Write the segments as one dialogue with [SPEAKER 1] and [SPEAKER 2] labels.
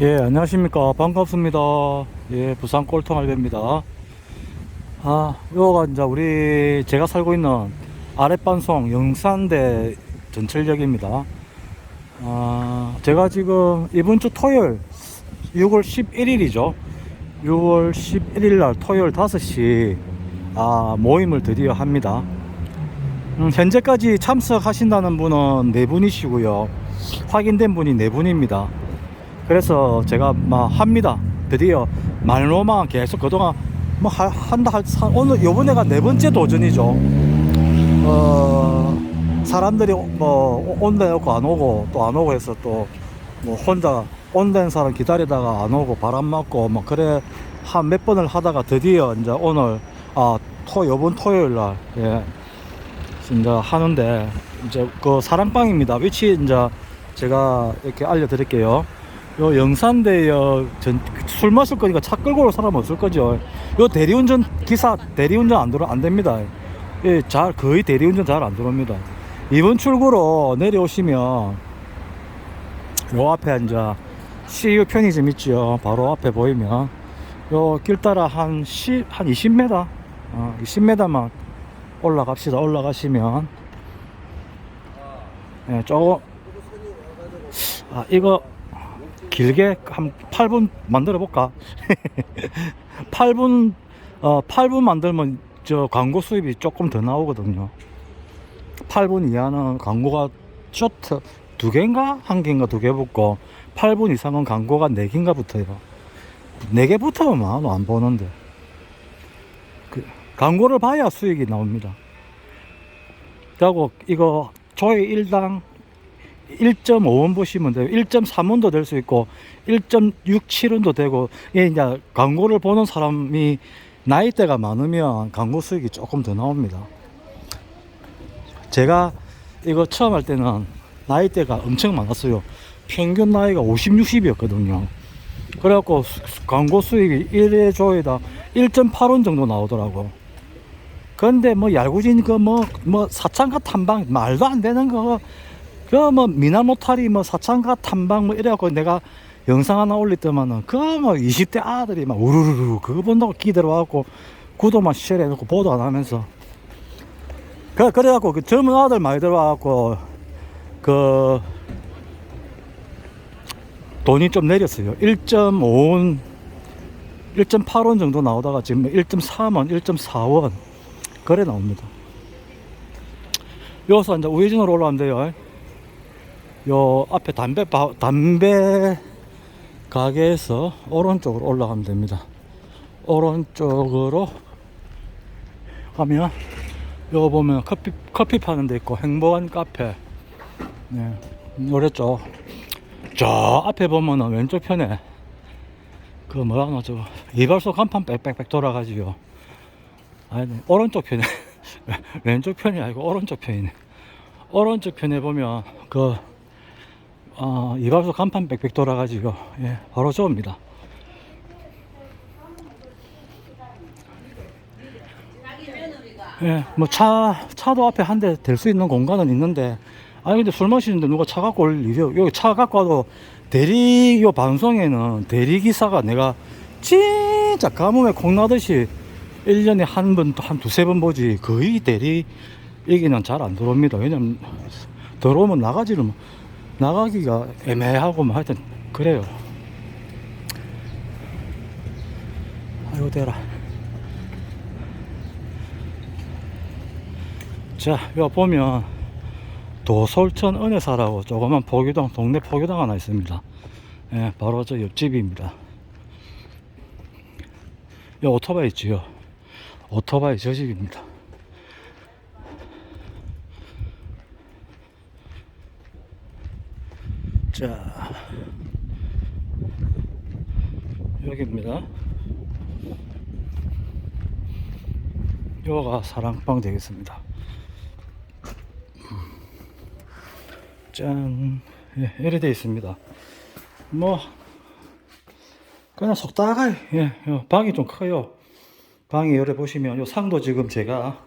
[SPEAKER 1] 예, 안녕하십니까. 반갑습니다. 예, 부산 꼴통알배입니다. 아, 요가 이제 우리, 제가 살고 있는 아랫반송 영산대 전철역입니다. 아, 제가 지금 이번 주 토요일, 6월 11일이죠. 6월 11일 날 토요일 5시, 아, 모임을 드디어 합니다. 음, 현재까지 참석하신다는 분은 네 분이시고요. 확인된 분이 네 분입니다. 그래서 제가 막 합니다. 드디어 말로만 계속 그동안 뭐 하- 한다 할 사- 오늘 요번에가 네 번째 도전이죠. 어 사람들이 뭐 온다 해놓고 안 오고 또 안 오고 해서 또 뭐 혼자 온다는 사람 기다리다가 안 오고 바람 맞고 뭐 그래 한 몇 번을 하다가 드디어 이제 오늘 아 토 요번 토요일 날 예. 이제 하는데 이제 그 사랑방입니다. 위치 이제 제가 이렇게 알려드릴게요. 요 영산대역 전, 술 마실 거니까 차 끌고 올 사람 없을 거죠. 요 대리운전 기사 대리운전 안 들어 안 됩니다. 예, 잘 거의 대리운전 잘 안 들어옵니다. 이번 출구로 내려오시면 요 앞에 이제 CU 편의점 있죠. 바로 앞에 보이면 요 길 따라 한 10, 한 20m, 어, 20m만 올라갑시다. 올라가시면 예, 조금 아 이거 길게 한 8분 만들어 볼까? 8분 어 8분 만들면 저 광고 수입이 조금 더 나오거든요. 8분 이하는 광고가 쇼트 두 개인가 한 개인가 두 개 붙고 8분 이상은 광고가 네 개인가 붙어요. 네 개 붙으면 만원 안 보는데 그 광고를 봐야 수익이 나옵니다. 그리고 이거 조회 1당 1.5원 보시면 돼요. 1.3원도 될 수 있고 1.67원도 되고 이게 이제 광고를 보는 사람이 나이대가 많으면 광고 수익이 조금 더 나옵니다. 제가 이거 처음 할 때는 나이대가 엄청 많았어요. 평균 나이가 50, 60이었거든요. 그래갖고 수- 광고 수익이 1회 조회당 1.8원 정도 나오더라고. 근데 뭐 얄구진 그뭐뭐 사창가 탐방 말도 안 되는 거 그뭐 미나모타리 뭐 사창가 탐방 뭐 이래갖고 내가 영상 하나 올릴 때만은 그뭐 20대 아들이 막 우르르르 그거 본다고 기들어와갖고 구도만 시절해놓고 보도 안 하면서. 그 그래갖고 그 젊은 아들 많이 들어와갖고 그 돈이 좀 내렸어요. 1.5원 1.8원 정도 나오다가 지금 1.3원 1.4원 그래 나옵니다. 여기서 이제 우회전으로 올라왔는데요 요 앞에 담배 바, 담배 가게에서 오른쪽으로 올라가면 됩니다. 오른쪽으로 가면 요 보면 커피 커피 파는 데 있고 행복한 카페. 네. 노랬죠. 저 앞에 보면은 왼쪽 편에 그 뭐라 하나 저거 이발소 간판 빽빽빽 돌아가지요. 아니 오른쪽 편에 왼쪽 편이 아니고 오른쪽 편이네. 오른쪽 편에 보면 그 어, 이발소 간판 빽빽 돌아가지고 예, 바로 저입니다. 예, 뭐 차 차도 앞에 한대댈수 있는 공간은 있는데 아니 근데 술 마시는데 누가 차 갖고 올 일이요? 여기 차 갖고 와도 대리 요 방송에는 대리 기사가 내가 진짜 가뭄에 콩나듯이 1년에 한 번, 한 두세 번 보지 거의 대리 얘기는 잘 안 들어옵니다. 왜냐면 들어오면 나가지를 못- 나가기가 애매하고 뭐 하여튼 그래요. 아이고 대라. 자, 요 보면 도솔천 은혜사라고 조그만 포교당 동네 포교당 하나 있습니다. 예, 바로 저 옆집입니다. 요 오토바이 있지요. 오토바이 저 집입니다. 자, 여기입니다. 여기가 사랑방 되겠습니다. 짠, 예, 이래 돼 있습니다. 뭐, 그냥 속다가, 예, 요 방이 좀 커요. 방이 열어 보시면, 요 상도 지금 제가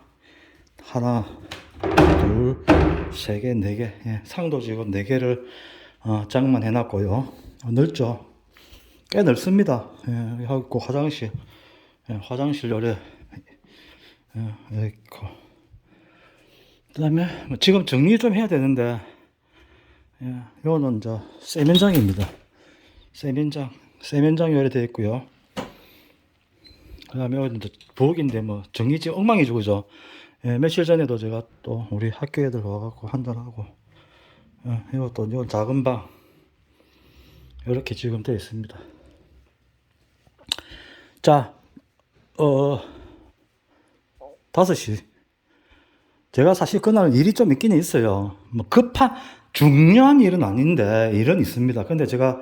[SPEAKER 1] 하나, 둘, 세 개, 네 개, 예, 상도 지금 네 개를 어, 장만 해 놨고요. 어, 넓죠? 꽤 넓습니다. 예, 있고 화장실, 예, 화장실 요래 예, 여기 있고. 그 다음에 뭐 지금 정리 좀 해야 되는데, 예, 요거는 이제 세면장입니다. 세면장, 세면장 요래 되어 있고요. 그 다음에 여기는 이제 부엌인데 뭐 정리 지금 엉망이죠, 그죠? 예, 며칠 전에도 제가 또 우리 학교 애들 와갖고 한잔하고, 예, 이것도 요 작은 방 이렇게 지금 되어 있습니다. 자, 어, 5시. 제가 사실 그날 일이 좀 있기는 있어요. 뭐 급한, 중요한 일은 아닌데, 일은 있습니다. 근데 제가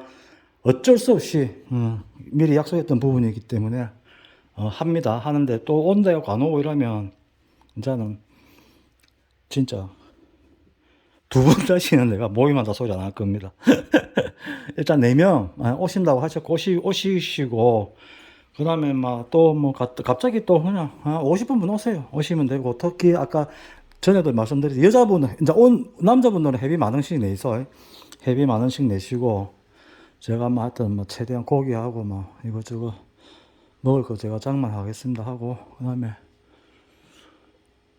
[SPEAKER 1] 어쩔 수 없이, 음, 미리 약속했던 부분이기 때문에, 어, 합니다. 하는데 또 온다고 안 오고 이러면, 이제는, 진짜, 두 번 다시는 내가 모임한다 소리 안 할 겁니다. 일단 4명 오신다고 하셨고, 오시, 오시시고, 그 다음에 막 또 뭐 갑자기 또 그냥 아, 50분 오세요. 오시면 되고, 특히 아까 전에도 말씀드린 여자분은, 이제 온, 남자분들은 회비 만 원씩 내서, 회비 만 원씩 내시고, 제가 뭐 하여튼 뭐 최대한 고기하고 뭐 이것저것 먹을 거 제가 장만하겠습니다 하고, 그 다음에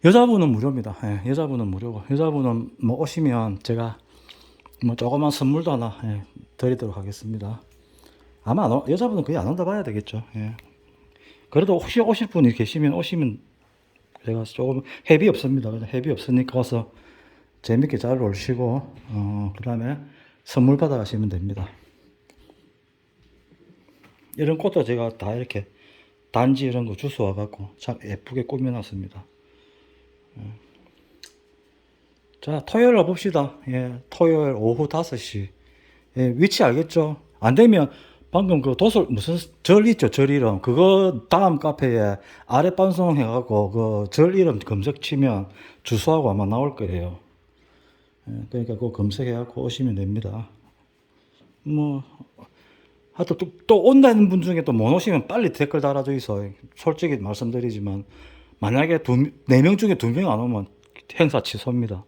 [SPEAKER 1] 여자분은 무료입니다. 예, 여자분은 무료고, 여자분은 뭐 오시면 제가 뭐 조그만 선물도 하나 예, 드리도록 하겠습니다. 아마 안 오- 여자분은 거의 안 온다 봐야 되겠죠. 예. 그래도 혹시 오실 분이 계시면 오시면 제가 조금 회비 없습니다. 그냥 회비 없으니까 와서 재밌게 잘 놀시고 어, 그다음에 선물 받아 가시면 됩니다. 이런 꽃도 제가 다 이렇게 단지 이런 거 주워 와갖고 참 예쁘게 꾸며놨습니다. 자, 토요일 와봅시다. 예, 토요일 오후 5시. 예, 위치 알겠죠? 안 되면 방금 그 도솔, 무슨 절 있죠? 절 이름. 그거 다음 카페에 아래 반송 해갖고 그 절 이름 검색 치면 주소하고 아마 나올 거예요. 예, 그러니까 그거 검색해갖고 오시면 됩니다. 뭐, 하여튼 또, 또 온다는 분 중에 또 못 오시면 빨리 댓글 달아주이소. 솔직히 말씀드리지만, 만약에 두, 네 명 중에 두 명 안 오면 행사 취소입니다.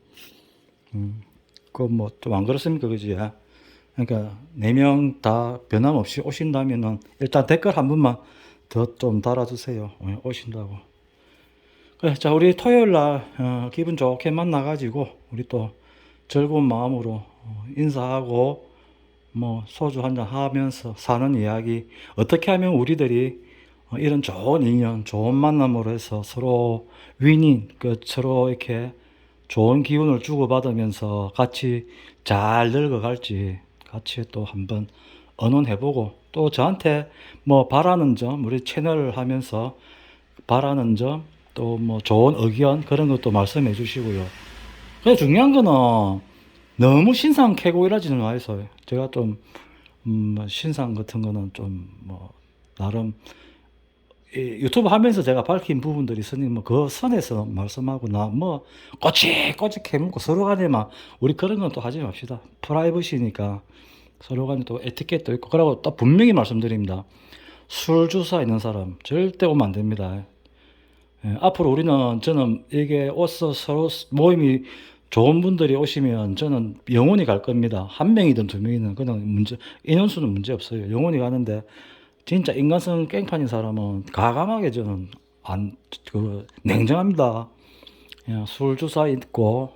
[SPEAKER 1] 그뭐 좀 안 그렇습니까, 그지? 그러니까 네 명 다 변함없이 오신다면은 일단 댓글 한 분만 더 좀 달아주세요. 예, 오신다고. 그래, 자 우리 토요일 날 어, 기분 좋게 만나가지고 우리 또 즐거운 마음으로 어, 인사하고 뭐 소주 한잔 하면서 사는 이야기 어떻게 하면 우리들이 어, 이런 좋은 인연, 좋은 만남으로 해서 서로 윈인, 그 서로 이렇게 좋은 기운을 주고받으면서 같이 잘 늙어갈지 같이 또 한번 의논해보고 또 저한테 뭐 바라는 점 우리 채널을 하면서 바라는 점 또 뭐 좋은 의견 그런 것도 말씀해 주시고요. 근데 중요한 거는 너무 신상 캐고 이러지는 마이소. 제가 좀 음, 뭐 신상 같은 거는 좀 뭐 나름 이 유튜브 하면서 제가 밝힌 부분들이 있으니 뭐그 선에서 말씀하고 나뭐 꼬치꼬치 캐묻고 서로 간에 막 우리 그런 건 또 하지 맙시다. 프라이버시니까 서로 간에 또 에티켓도 있고 그러고 또 분명히 말씀드립니다. 술 주사 있는 사람 절대 오면 안 됩니다. 예, 앞으로 우리는 저는 이게 오서 서로 모임이 좋은 분들이 오시면 저는 영원히 갈 겁니다. 한 명이든 두 명이든 그냥 문제 인원수는 문제 없어요. 영원히 가는데 진짜 인간성 깽판인 사람은 가감하게 저는 안 그 냉정합니다. 그냥 술 주사 있고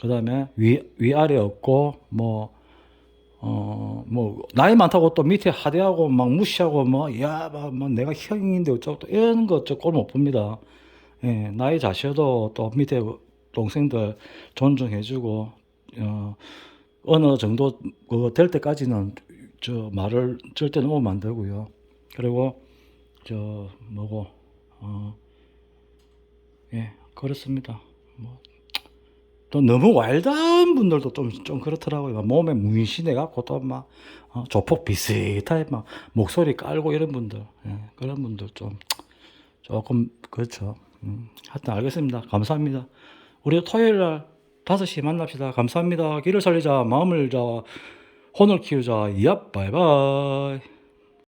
[SPEAKER 1] 그 다음에 위 위아래 없고 뭐 어, 뭐, 나이 많다고 또 밑에 하대하고 막 무시하고 뭐, 야, 막, 뭐 내가 형인데 어쩌고 또 이런 거 저꼴 못 봅니다. 예, 나이 자셔도 또 밑에 동생들 존중해주고, 어, 어느 정도 그 될 때까지는 저 말을 절대 넘으면 안 되고요. 그리고 저 뭐고, 어, 예, 그렇습니다. 뭐, 또 너무 와일드한 분들도 좀, 좀 그렇더라고요. 막 몸에 문신해 갖고 또 막, 어, 조폭 비슷하게 막 목소리 깔고 이런 분들, 예, 그런 분들 좀, 조금, 그렇죠. 음, 하여튼 알겠습니다. 감사합니다. 우리 토요일 날 5시 만납시다. 감사합니다. 길을 살리자, 마음을 자, 혼을 키우자. 이야, 바이바이.